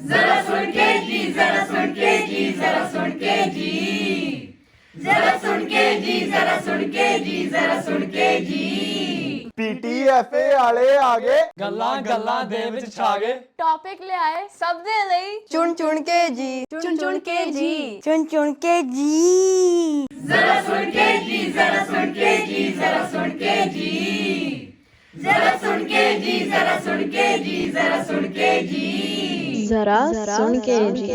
ਜ਼ਰਾ ਸੁਣ ਕੇ ਜੀ ਜ਼ਰਾ ਸੁਣ ਕੇ ਜੀ ਜ਼ਰਾ ਸੁਣ ਕੇ ਜੀ ਜ਼ਰਾ ਸੁਣ ਕੇ ਜੀ ਜ਼ਰਾ ਸੁਣ ਕੇ ਜੀ ਜ਼ਰਾ ਸੁਣ ਕੇ ਜੀ ਪੀਟੀਐਫਏ ਵਾਲੇ ਆ ਗਏ ਗੱਲਾਂ ਗੱਲਾਂ ਦੇ ਵਿੱਚ ਛਾ ਗਏ ਟੌਪਿਕ ਲਿਆਏ ਸਭ ਦੇ ਲਈ ਚੁਣ ਚੁਣ ਕੇ ਜੀ ਚੁਣ ਚੁਣ ਕੇ ਜੀ ਚੁਣ ਚੁਣ ਕੇ ਜੀ ਜ਼ਰਾ ਸੁਣ ਕੇ ਜੀ ਜ਼ਰਾ ਸੁਣ ਕੇ ਜੀ ਜ਼ਰਾ ਸੁਣ ਕੇ ਜੀ ਜ਼ਰਾ ਸੁਣ ਕੇ ਜੀ ਜ਼ਰਾ ਸੁਣ ਕੇ ਜੀ ਜ਼ਰਾ ਸੁਣ ਕੇ ਜੀ ਜ਼ਰਾ ਸੁਣ ਕੇ ਜੀ।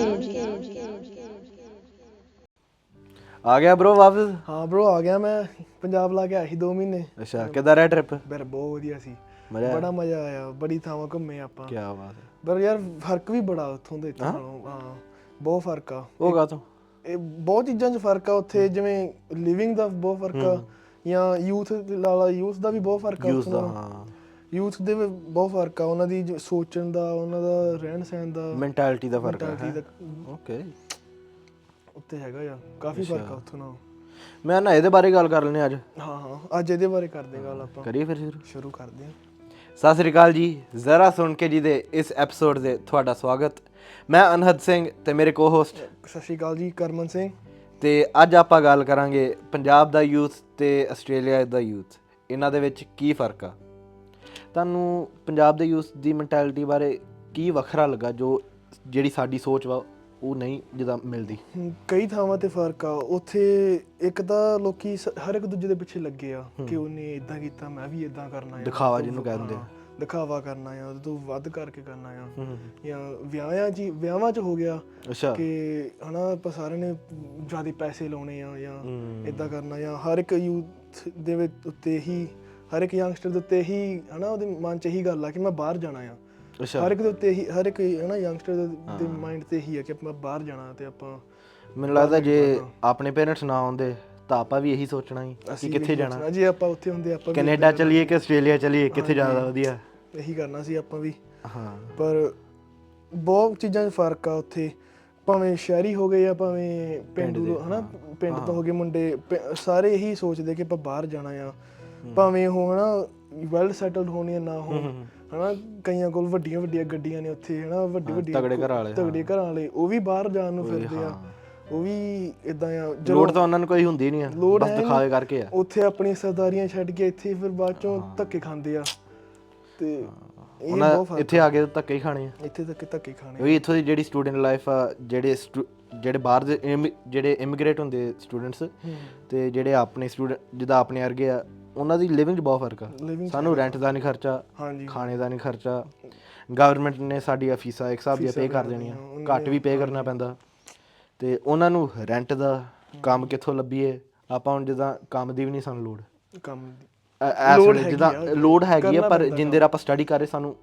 ਆ ਗਿਆ ਬ్రో ਵਾਪਸ? ਹਾਂ ਬ్రో ਆ ਗਿਆ ਮੈਂ। ਪੰਜਾਬ ਲਾ ਕੇ ਆਇਆ ਸੀ 2 ਮਹੀਨੇ। ਅੱਛਾ ਕਿੱਦਾਂ ਰਿਹਾ ਟ੍ਰਿਪ ਪਰ ਬਹੁਤ ਵਧੀਆ ਸੀ। ਮਜ਼ਾ ਆਇਆ? ਬੜਾ ਮਜ਼ਾ ਆਇਆ ਬੜੀ ਥਾਵਾਂ ਘੁੰਮੇ ਆਪਾਂ। ਕੀ ਬਾਤ ਹੈ। ਪਰ ਯਾਰ ਫ਼ਰਕ ਵੀ ਬੜਾ ਉੱਥੋਂ ਦੇ ਇੱਥੋਂ ਨਾਲੋਂ ਹਾਂ ਬਹੁਤ ਫ਼ਰਕ ਆ। ਉਹ ਗਾ ਤੂੰ ਇਹ ਬਹੁਤ ਚੀਜ਼ਾਂ 'ਚ ਫ਼ਰਕ ਆ ਉੱਥੇ ਜਿਵੇਂ ਲਿਵਿੰਗ ਦਾ ਬਹੁਤ ਫ਼ਰਕ ਆ ਜਾਂ ਯੂਥ ਲਾਲਾ ਯੂਥ ਦਾ ਵੀ ਬਹੁਤ ਫ਼ਰਕ ਆ ਯੂਜ਼ ਉੱਥੋਂ ਦਾ ਨਾਲੋਂ। ਹਾਂ। ਯੂਥ ਦੇ ਵੀ ਬਹੁਤ ਫ਼ਰਕ ਆ ਉਹਨਾਂ ਦੀ ਜੋ ਸੋਚਣ ਦਾ ਉਹਨਾਂ ਦਾ ਰਹਿਣ ਸਹਿਣ ਦਾ ਮੈਂਟੈਲਿਟੀ ਦਾ ਫ਼ਰਕ mentality ਹੈ? ਦਾ। ਓਕੇ ਉੱਤੇ ਹੈਗਾ ਆ ਕਾਫੀ ਫ਼ਰਕ ਆ ਉੱਥੋਂ ਨਾਲ। ਮੈਂ ਨਾ ਇਹਦੇ ਬਾਰੇ ਗੱਲ ਕਰ ਲੈਣੇ ਅੱਜ। ਹਾਂ ਹਾਂ ਅੱਜ ਇਹਦੇ ਬਾਰੇ ਕਰਦੇ ਗੱਲ ਆਪਾਂ। ਕਰੀਏ ਫਿਰ ਸ਼ੁਰੂ? ਸ਼ੁਰੂ ਕਰਦੇ ਹਾਂ। ਸਤਿ ਸ੍ਰੀ ਅਕਾਲ ਜੀ ਜ਼ਰਾ ਸੁਣ ਕੇ ਜੀ ਦੇ ਇਸ ਐਪੀਸੋਡ ਦੇ ਤੁਹਾਡਾ ਸਵਾਗਤ। ਮੈਂ ਅਨਹਦ ਸਿੰਘ ਤੇ ਮੇਰੇ ਕੋ-ਹੋਸਟ ਸਤਿ ਸ਼੍ਰੀ ਅਕਾਲ ਜੀ ਕਰਮਨ ਸਿੰਘ। ਤੇ ਅੱਜ ਆਪਾਂ ਗੱਲ ਕਰਾਂਗੇ ਪੰਜਾਬ ਦਾ ਯੂਥ ਤੇ ਆਸਟ੍ਰੇਲੀਆ ਦਾ ਯੂਥ। ਇਹਨਾਂ ਦੇ ਵਿੱਚ ਕੀ ਫ਼ਰਕ ਆ? ਤੁਹਾਨੂੰ ਪੰਜਾਬ ਦੇ ਯੂਥ ਦੀ ਮੈਂਟੈਲਿਟੀ ਬਾਰੇ ਕੀ ਵੱਖਰਾ ਲੱਗਾ ਜੋ ਜਿਹੜੀ ਸਾਡੀ ਸੋਚ ਵਾ ਉਹ ਨਹੀਂ ਜਿੱਦਾਂ ਮਿਲਦੀ? ਕਈ ਥਾਵਾਂ ਤੇ ਫ਼ਰਕ ਆ। ਉੱਥੇ ਇੱਕ ਤਾਂ ਲੋਕੀ ਸ- ਹਰ ਇੱਕ ਦੂਜੇ ਦੇ ਪਿੱਛੇ ਲੱਗੇ ਆ ਕਿ ਉਹਨੇ ਇਦਾਂ ਕੀਤਾ ਮੈਂ ਵੀ ਇਦਾਂ ਕਰਨਾ ਆ। ਦਿਖਾਵਾ ਜਿਹਨੂੰ ਕਹਿ ਦਿੰਦੇ ਆ। ਹਾਂ, ਦਿਖਾਵਾ ਕਰਨਾ ਆ ਉਹਦੇ ਤੋਂ ਵੱਧ ਕਰਕੇ ਕਰਨਾ ਆ। ਜਾਂ ਵਿਆਹਾਂ ਜੀ ਵਿਆਹਾਂ 'ਚ ਹੋ ਗਿਆ ਅੱਛਾ। ਕਿ ਹਨਾ ਆਪਾਂ ਸਾਰਿਆਂ ਨੇ ਜ਼ਿਆਦਾ ਪੈਸੇ ਲਾਉਣੇ ਆ ਜਾਂ ਇਦਾਂ ਕਰਨਾ ਜਾਂ ਹਰ ਇੱਕ ਯੂਥ ਦੇ ਵਿੱਚ ਉੱਤੇ ਹੀ ਹਰ ਇੱਕ ਯੰਗਸਟਰ ਦੇ ਉੱਤੇ ਹੀ ਹਨਾ ਉਹਦੇ ਮਨ 'ਚ ਇਹੀ ਗੱਲ ਆ ਕਿ ਮੈਂ ਬਾਹਰ ਜਾਣਾ ਆ। ਅੱਛਾ। ਹਰ ਇੱਕ ਦੇ ਉੱਤੇ ਹੀ ਹਰ ਇੱਕ ਹਨਾ ਯੰਗਸਟਰ ਦੇ ਮਾਈਂਡ ਤੇ ਹੀ ਆ ਕਿ ਆਪਾਂ ਬਾਹਰ ਜਾਣਾ ਤੇ ਆਪਾਂ ਮੈਨੂੰ ਲੱਗਦਾ ਜੇ ਆਪਣੇ ਪੇਰੈਂਟਸ ਨਾ ਆਉਂਦੇ ਤਾਂ ਆਪਾਂ ਵੀ ਇਹੀ ਸੋਚਣਾ ਸੀ ਕਿ ਕਿੱਥੇ ਜਾਣਾ। ਜੇ ਆਪਾਂ ਉੱਥੇ ਹੁੰਦੇ ਆਪਾਂ ਵੀ ਕੈਨੇਡਾ ਚਲੀਏ ਕਿ ਆਸਟ੍ਰੇਲੀਆ ਚਲੀਏ ਕਿੱਥੇ ਜ਼ਿਆਦਾ ਵਧੀਆ? ਇਹੀ ਕਰਨਾ ਸੀ ਆਪਾਂ ਵੀ। ਹਾਂ। ਪਰ ਬਹੁਤ ਚੀਜ਼ਾਂ 'ਚ ਫ਼ਰਕ ਆ ਉੱਥੇ। ਭਾਵੇਂ ਸ਼ਹਿਰੀ ਹੋ ਗਏ ਜਾਂ ਭਾਵੇਂ ਪਿੰਡੂ ਦੇ, ਹਨਾ ਪਿੰਡ ਤੋਂ ਹੋ ਗਏ ਮੁੰਡੇ ਪ- ਸਾਰੇ ਇਹੀ ਸੋਚਦੇ ਕਿ ਆਪਾਂ ਬਾਹਰ ਜਾਣਾ ਆ। ਭਾਵੇਂ ਉਹ ਹਨਾ ਵੈਲ ਸੈਟਲਡ ਹੋਣੀ ਨਾ ਹੋ ਹਨਾ ਕਈਆਂ ਕੋਲ ਵੱਡੀਆਂ ਵੱਡੀਆਂ ਗੱਡੀਆਂ ਨੇ ਉੱਥੇ ਹਨਾ ਵੱਡੀ ਵੱਡੀ ਤਗੜੇ ਘਰਾਂ ਵਾਲੇ, ਤਗੜੇ ਘਰਾਂ ਵਾਲੇ ਉਹ ਵੀ ਬਾਹਰ ਜਾਣ ਨੂੰ ਫਿਰਦੇ ਆ। ਉਹ ਵੀ ਇਦਾਂ ਆ ਲੋੜ ਤਾਂ ਉਹਨਾਂ ਨੂੰ ਕੋਈ ਹੁੰਦੀ ਨਹੀਂ ਆ ਬਸ। ਦਿਖਾਵੇ ਕਰਕੇ ਆ। ਉੱਥੇ ਆਪਣੀਆਂ ਸਰਦਾਰੀਆਂ ਛੱਡ ਕੇ ਇੱਥੇ ਫਿਰ ਬਾਅਦ ਚੋਂ ਧੱਕੇ ਖਾਂਦੇ ਆ। ਤੇ ਉਹਨਾਂ ਇੱਥੇ ਆ। ਕੇ ਧੱਕੇ ਹੀ ਖਾਣੇ ਆ। ਇੱਥੇ ਤੱਕ ਧੱਕੇ ਖਾਣੇ ਕਿਉਂਕਿ ਇੱਥੋਂ ਦੀ ਜਿਹੜੀ ਸਟੂਡੈਂਟ ਲਾਈਫ ਆ ਜਿਹੜੇ ਜਿਹੜੇ ਬਾਹਰ ਦੇ ਜਿਹੜੇ ਇਮੀਗ੍ਰੇਟ ਹੁੰਦੇ ਸਟੂਡੈਂਟਸ ਤੇ ਜਿਹੜੇ ਆਪਣੇ ਸਟੂਡੈਂਟ ਜਿੱਦਾਂ ਆਪਣੇ ਵਰਗੇ ਆ ਉਹਨਾਂ ਦੀ ਲਿਵਿੰਗ 'ਚ ਬਹੁਤ ਫ਼ਰਕ ਆ। Living 'ਚ ਸਾਨੂੰ ਰੈਂਟ ਦਾ ਨਹੀਂ ਖਰਚਾ ਹਾਂਜੀ। ਖਾਣੇ ਦਾ ਨਹੀਂ ਖਰਚਾ ਗਵਰਨਮੈਂਟ ਨੇ ਸਾਡੀਆਂ ਫੀਸਾਂ ਇੱਕ ਹਿਸਾਬ ਦੀਆਂ ਪੇ ਕਰ ਦੇਣੀਆਂ। ਘੱਟ ਵੀ ਪੇ ਕਰਨਾ ਪੈਂਦਾ। ਤੇ ਉਹਨਾਂ ਨੂੰ ਰੈਂਟ ਦਾ ਕੰਮ ਕਿੱਥੋਂ ਲੱਭੀਏ? ਆਪਾਂ ਹੁਣ ਜਿੱਦਾਂ ਕੰਮ ਦੀ ਵੀ ਨਹੀਂ ਸਾਨੂੰ ਲੋੜ। ਕੰਮ ਐ- ਐਸ ਲੋੜ ਵੇਲੇ ਹੈਗੀ ਜਿੱਦਾਂ ਆ, ਲੋਡ ਹੈਗੀ ਆ ਕਰਨਾ ਪਰ ਪੈਂਦਾ ਜਿੰਦੇ ਆਪਾਂ ਸਟੱਡੀ ਕਰ ਰਹੇ ਸਾਨੂੰ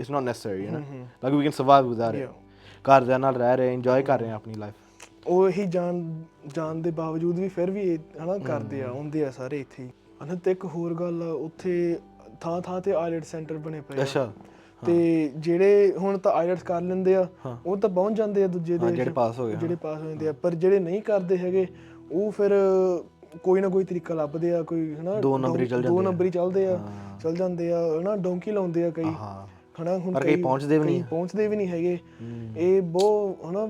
ਇਟਸ ਨਾਟ ਨੈਸੈਸਰੀ ਹੈ ਨਾ? Like we can survive without it ਘਰਦਿਆਂ ਨਾਲ ਰਹਿ ਰਹੇ ਇੰਜੋਏ ਕਰ ਰਹੇ ਹਾਂ ਆਪਣੀ ਲਾਈਫ ਉਹ ਇਹੀ ਜਾਣ ਜਾਣ ਦੇ ਬਾਵਜੂਦ ਵੀ ਫਿਰ ਵੀ ਇਹ ਹਨਾ ਕਰਦੇ ਆ ਆਉਂਦੇ ਆ ਸਾਰੇ ਇੱਥੇ ਹੀ। ਹਨਾ ਤੇ ਇੱਕ ਹੋਰ ਗੱਲ ਆ ਉੱਥੇ ਥਾਂ ਥਾਂ ਤੇ ਆਇਲਟ ਸੈਂਟਰ ਬਣੇ ਪਏ ਆ। ਅੱਛਾ ਤੇ ਜਿਹੜੇ ਹੁਣ ਤਾਂ ਆਇਲਟਸ ਕਰ ਲੈਂਦੇ ਆ ਉਹ ਤਾਂ ਪਹੁੰਚ ਜਾਂਦੇ ਆ ਦੂਜੇ ਹਾਂ, ਦੇਸ਼। ਜਿਹੜੇ pass ਹੋ ਗਏ, ਜਿਹੜੇ ਪਾਸ ਹੋ ਜਾਂਦੇ ਆ। ਪਰ ਜਿਹੜੇ ਨਹੀਂ ਕਰਦੇ ਹੈਗੇ ਉਹ ਫਿਰ ਕੋਈ ਨਾ ਕੋਈ ਤਰੀਕਾ ਲੱਭਦੇ ਆ ਕੋਈ ਹਨਾ ਦੋ ਨੰਬਰੀ ਚੱਲ ਦੋ ਜਾਂਦੇ ਆ। ਨੰਬਰੀ ਚੱਲਦੇ ਆ ਚੱਲ ਜਾਂਦੇ ਆ ਹਨਾ ਡੋਂਕੀ ਲਾਉਂਦੇ ਆ ਕਈ। ਹਾਂ। ਹਨਾ ਹੁਣ ਪਰ ਕਈ ਪਹੁੰਚਦੇ ਵੀ ਕਈ ਨਹੀਂ। ਪਹੁੰਚਦੇ ਵੀ ਨਹੀਂ ਹੈਗੇ। ਇਹ ਬਹੁਤ ਹਨਾ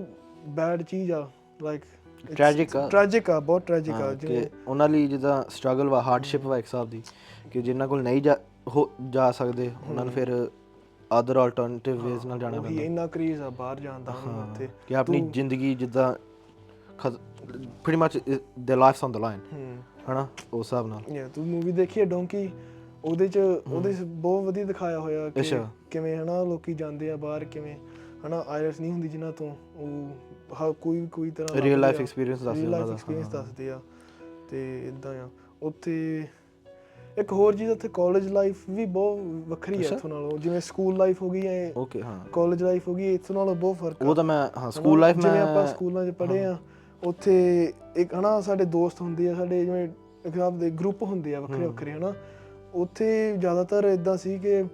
ਬੈਡ ਚੀਜ਼ ਆ ਲਾਈਕ Tragic ਆ। ਟ੍ਰੈਜਿਕ ਆ ਬਹੁਤ ਟ੍ਰੈਜਿਕ ਆ ਕਿ ਉਹਨਾਂ ਲਈ ਜਿੱਦਾਂ ਸਟਰਗਲ ਵਾ ਹਾਰਡਸ਼ਿਪ ਵਾ ਇੱਕ ਹਿਸਾਬ ਦੀ ਕਿ ਜਿਨ੍ਹਾਂ ਕੋਲ ਨਹੀਂ ਜਾ ਹੋ- ਜਾ ਸਕਦੇ ਉਹਨਾਂ ਨੂੰ ਫਿਰ ਅਦਰ ਆਲਟਰਨੇਟਿਵ ਵੇਜ਼ ਨਾਲ ਜਾਣਾ ਉਹੀ ਪੈਂਦਾ। ਇੰਨਾ ਕ੍ਰੇਜ਼ ਆ ਬਾਹਰ ਜਾਣ ਦਾ ਉੱਥੇ। ਕਿ ਆਪਣੀ ਜ਼ਿੰਦਗੀ ਜਿੱਦਾਂ ਪ੍ਰੀਟੀ ਮੱਚ ਦੇ ਲਾਈਫਸ ਔਨ ਦ ਲਾਈਨ ਹੂੰ। ਹਨਾ ਉਸ ਹਿਸਾਬ ਨਾਲ। ਯਾ ਤੂੰ ਮੂਵੀ ਦੇਖੀ ਹੈ ਡੋਂਕੀ ਉਹਦੇ ਚ ਉਹਦੇ ਚ ਬਹੁਤ ਵਧੀਆ ਦਿਖਾਇਆ ਹੋਇਆ ਕਿ ਅੱਛਾ। ਕਿਵੇਂ ਹਨਾ ਲੋਕੀ ਜਾਂਦੇ ਆ ਬਾਹਰ ਕਿਵੇਂ ਹਨਾ ਆਇਲਟਸ ਨਹੀਂ ਹੁੰਦੀ ਜਿਨ੍ਹਾਂ ਤੋਂ। ਉਹ ਹ- ਕੋਈ ਕੋਈ ਤਰ੍ਹਾਂ Real life experience ਦੱਸਦੇ ਰੀਅਲ ਉਹਨਾਂ ਲਾਈਫ ਦਾ, ਐਕਸਪੀਰੀਅੰਸ ਦੱਸਦੇ ਆ। ਤੇ ਇਦਾਂ ਆ। ਉੱਥੇ ਇੱਕ ਹੋਰ ਚੀਜ਼ ਉੱਥੇ ਕਾਲਜ ਲਾਈਫ ਵੀ ਬਹੁਤ ਵੱਖਰੀ ਹੈ ਇੱਥੋਂ ਨਾਲੋਂ। ਜਿਵੇਂ ਸਕੂਲ ਲਾਈਫ ਹੋ ਗਈ ਹੈ ਓਕੇ ਹਾਂ। ਕਾਲਜ ਲਾਈਫ ਹੋ ਗਈ ਇੱਥੋਂ ਨਾਲੋਂ ਬਹੁਤ ਫ਼ਰਕ ਉਹ ਤਾਂ ਮੈਂ ਹਾਂ ਸਕੂਲ ਲਾਈਫ ਜਿਵੇਂ ਮੈਂ ਆਪਾਂ ਸਕੂਲਾਂ 'ਚ ਪੜ੍ਹੇ ਆ ਉੱਥੇ ਇੱਕ ਹਨਾ ਸਾਡੇ ਦੋਸਤ ਹੁੰਦੇ ਆ ਸਾਡੇ ਜਿਵੇਂ ਹਿਸਾਬ ਦੇ ਗਰੁੱਪ ਹੁੰਦੇ ਆ ਵੱਖਰੇ ਵੱਖਰੇ ਹਨਾ। ਉੱਥੇ ਜ਼ਿਆਦਾਤਰ ਇਦਾਂ ਸੀ ਕਿ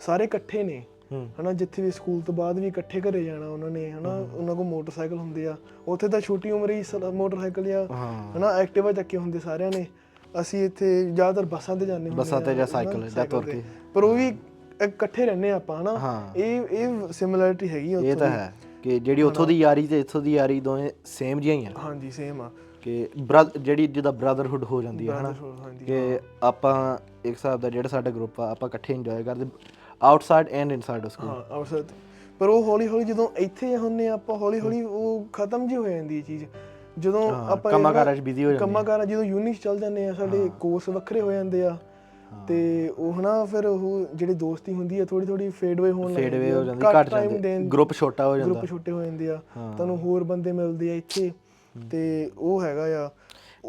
ਸਾਰੇ ਇਕੱਠੇ ਨੇ। ਹੂੰ। ਹਨਾ ਜਿੱਥੇ ਵੀ ਸਕੂਲ ਤੋਂ ਬਾਅਦ ਵੀ ਇਕੱਠੇ ਘਰੇ ਜਾਣਾ ਉਹਨਾਂ ਨੇ ਹਨਾ ਉਹਨਾਂ ਕੋਲ ਮੋਟਰਸਾਈਕਲ ਹੁੰਦੇ ਆ। ਉੱਥੇ ਤਾਂ ਛੋਟੀ ਉਮਰ ਹੀ ਮੋਟਰਸਾਈਕਲ ਜਾਂ ਹਨਾ ਐਕਟਿਵਾ ਚੱਕੇ ਹੁੰਦੇ ਸਾਰਿਆਂ ਨੇ। ਅਸੀਂ ਇੱਥੇ ਜ਼ਿਆਦਾਤਰ ਬੱਸਾਂ ਤੇ ਜਾਂਦੇ ਹੁੰਦੇ ਬੱਸਾਂ ਤੇ ਜਾਂ ਸਾਈਕਲ, ਜਾਂ ਤੁਰ। ਕੇ। ਪਰ ਉਹ ਵੀ ਇਕੱਠੇ ਰਹਿੰਦੇ ਆਪਾਂ ਹਨਾ। ਇਹ ਇਹ ਸਿਮਿਲਰਿਟੀ ਹੈਗੀ ਆ ਇਹ ਉੱਥੋਂ ਤਾਂ। ਹੈ ਕਿ ਜਿਹੜੀ ਉੱਥੋਂ ਦੀ ਯਾਰੀ ਤੇ ਇੱਥੋਂ ਦੀ ਯਾਰੀ ਦੋਵੇਂ ਸੇਮ ਜਿਹੀਆਂ ਹੀ ਆ। ਹਾਂਜੀ ਸੇਮ ਆ। ਕਿ ਜਿਹੜੀ ਜਿਹਦਾ ਬ੍ਰਦਰਹੁੱਡ ਹੋ ਜਾਂਦੀ ਹੈ ਹਨਾ। ਕਿ ਆਪਾਂ ਇੱਕ ਹਿਸਾਬ ਦਾ ਜਿਹੜਾ ਸਾਡਾ ਗਰੁੱਪ ਆ ਆਪਾਂ ਇਕੱਠੇ ਇੰਜੋਏ ਕਰਦੇ। ਆਊਟਸਾਈਡ ਐਂਡ ਇਨਸਾਈਡ ਸਕੂਲ ਹਾਂ ਅਵਸਰ ਪਰ ਉਹ ਹੌਲੀ ਹੌਲੀ ਜਦੋਂ ਇੱਥੇ ਹੁੰਨੇ ਆਪਾਂ ਹੌਲੀ ਹੌਲੀ ਉਹ ਖਤਮ ਜੀ ਹੋ ਜਾਂਦੀ ਇਹ ਚੀਜ਼। ਜਦੋਂ ਹਾਂ, ਆਪਾਂ ਕੰਮਾਂ ਕਾਰਾਂ 'ਚ busy ਹੋ ਜਾਂਦੇ ਆ। ਕੰਮਾਂ ਕਾਰਾਂ ਜਦੋਂ ਯੂਨੀ 'ਚ ਚੱਲ ਜਾਂਦੇ ਆ ਸਾਡੇ ਕੋਰਸ ਵੱਖਰੇ ਹੋ ਜਾਂਦੇ ਆ। ਤੇ ਉਹ ਹਨਾ ਫਿਰ ਉਹ ਜਿਹੜੀ ਦੋਸਤੀ ਹੁੰਦੀ ਆ ਥੋੜੀ ਥੋੜੀ ਫੇਡ ਵੇ ਹੋਣ ਫੇਡ ਵੇ ਹੋ ਜਾਂਦੀ ਘਟ ਜਾਂਦੇ ਗਰੁੱਪ ਛੋਟਾ ਹੋ ਜਾਂਦਾ। ਗਰੁੱਪ ਛੋਟੇ ਹੋ ਜਾਂਦੇ ਆ। ਤੁਹਾਨੂੰ ਹੋਰ ਬੰਦੇ ਮਿਲਦੇ ਆ ਇੱਥੇ। ਤੇ ਉਹ ਹੈਗਾ ਆ।